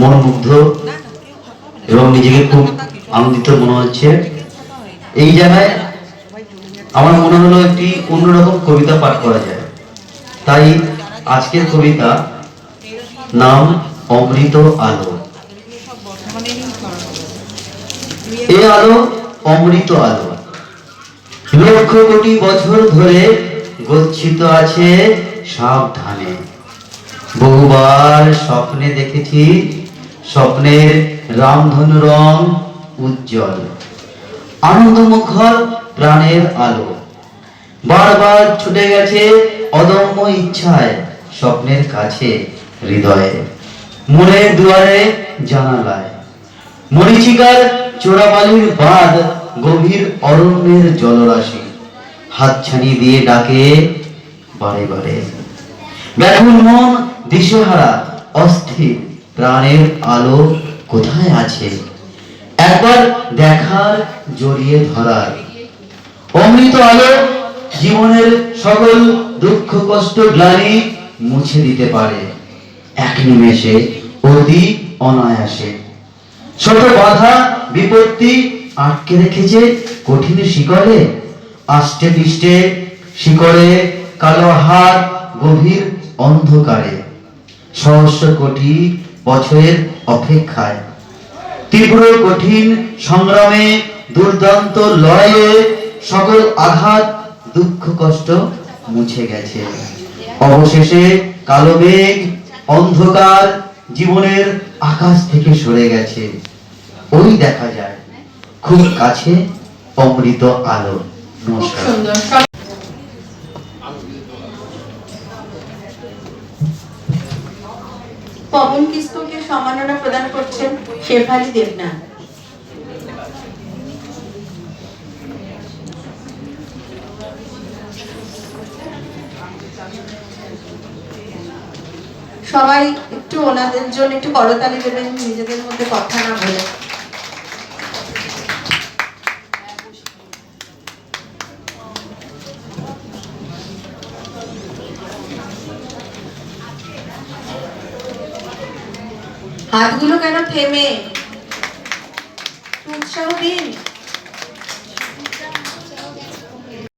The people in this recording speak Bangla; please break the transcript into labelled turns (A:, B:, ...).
A: মনোমুগ্ধ এবং নিজেকে খুব আনন্দিত মনে হচ্ছে। এই জায়গায় আমার মনে হলো একটি অন্যরকম কবিতা পাঠ করা যায়। তাই আজকের কবিতা নাম অমৃত আলো। এ আলো অমৃত আলো। লক্ষ কোটি বছর ধরে গচ্ছিত আছে সাবধানে। বহুবার স্বপ্নে দেখেছি, স্বপ্নের রামধনু রং উজ্জ্বল, আনন্দমুখর প্রাণের আলো। বারবার ছুটে গেছে অদম্য ইচ্ছায় স্বপ্নের কাছে হৃদয়ে মনের দুয়ারে জানালায়। মরিচিকার চোরাবালির বাদ গভীর অরণ্যের জলরাশি, হাতছানি দিয়ে ডাকে বারে বারে। ব্যাকুল মন দিশেহারা অস্থির প্রাণের আলো কোথায় আছে? একবার দেখার জড়িয়ে ধরার। অমৃত আলো জীবনের সকল দুঃখ, কষ্ট, গ্লানি মুছে দিতে পারে। এক নিমেষে অতি অনায়াসে। ছোট বাধা, বিপত্তি আটকে রেখেছে কঠিন শিকড়ে। আষ্টে পিষ্টে শিকড়ে কালো হাত গভীর অন্ধকারে। সহস্র কোটি বছরের অপেক্ষায়। তীব্র কঠিন সংগ্রামে দুর্দান্ত লড়াইয়ে সকল আঘাত, দুঃখ, কষ্ট মুছে গেছে। অবশেষে কালো মেঘ অন্ধকার জীবনের আকাশ থেকে সরে গেছে। ওই দেখা যায়, খুব কাছে অমৃত আলো। নমস্কার।
B: পবন কিস্কুকে সম্মাননা প্রদান করছেন শেফালি দেবনাথ। সবাই একটু ওনাদের জন্য একটু করতালি দেবেন, নিজেদের মধ্যে কথা না বলে। হাতগুলো কেন থেমে? উৎসাহ দিন